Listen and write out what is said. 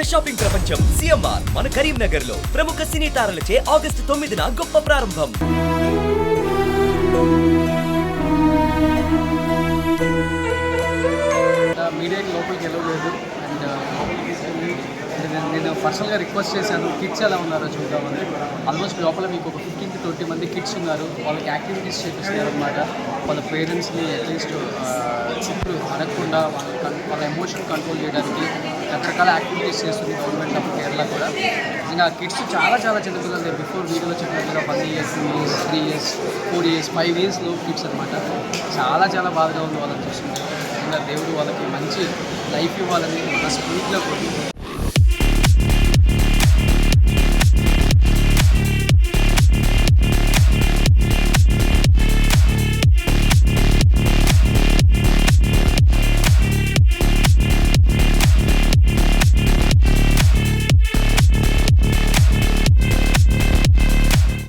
పెద్ద షాపింగ్ ప్రపంచం సిఎంఆర్ మన కరీంనగర్లో ప్రముఖ సినీ తారలచే ఆగస్టు తొమ్మిదిన గొప్ప ప్రారంభం. మీడియాకి లోపలికి వెళ్ళలేదు. అండ్ నేను పర్సనల్గా రిక్వెస్ట్ చేశాను కిడ్స్ ఎలా ఉన్నారో చూద్దామని. ఆల్మోస్ట్ లోపల మీకు ఒక ఫిఫ్టీన్ టు ట్వంటీ మంది కిడ్స్ ఉన్నారు. వాళ్ళకి యాక్టివిటీస్ చేపిస్తారు అనమాట వాళ్ళ పేరెంట్స్ని అట్లీస్ట్ చుట్టూ అడగకుండా వాళ్ళ వాళ్ళ ఎమోషన్ కంట్రోల్ చేయడానికి రకరకాల యాక్టివిటీస్ చేస్తుంది గవర్నమెంట్ ఆఫ్ కేరళ కూడా. ఇంకా కిడ్స్ చాలా చాలా చిన్నపిల్లలు బిఫోర్ వీడియోలో చెప్పినట్టుగా one years two years three years four years five ఇయర్స్లో కిడ్స్ అనమాట చాలా చాలా బాధగా ఉంది వాళ్ళని చూస్తుంటే ఇంకా దేవుడు వాళ్ళకి మంచి లైఫ్ ఇవ్వాలని మనస్ఫూర్తిగా కోరుకుంటున్నాను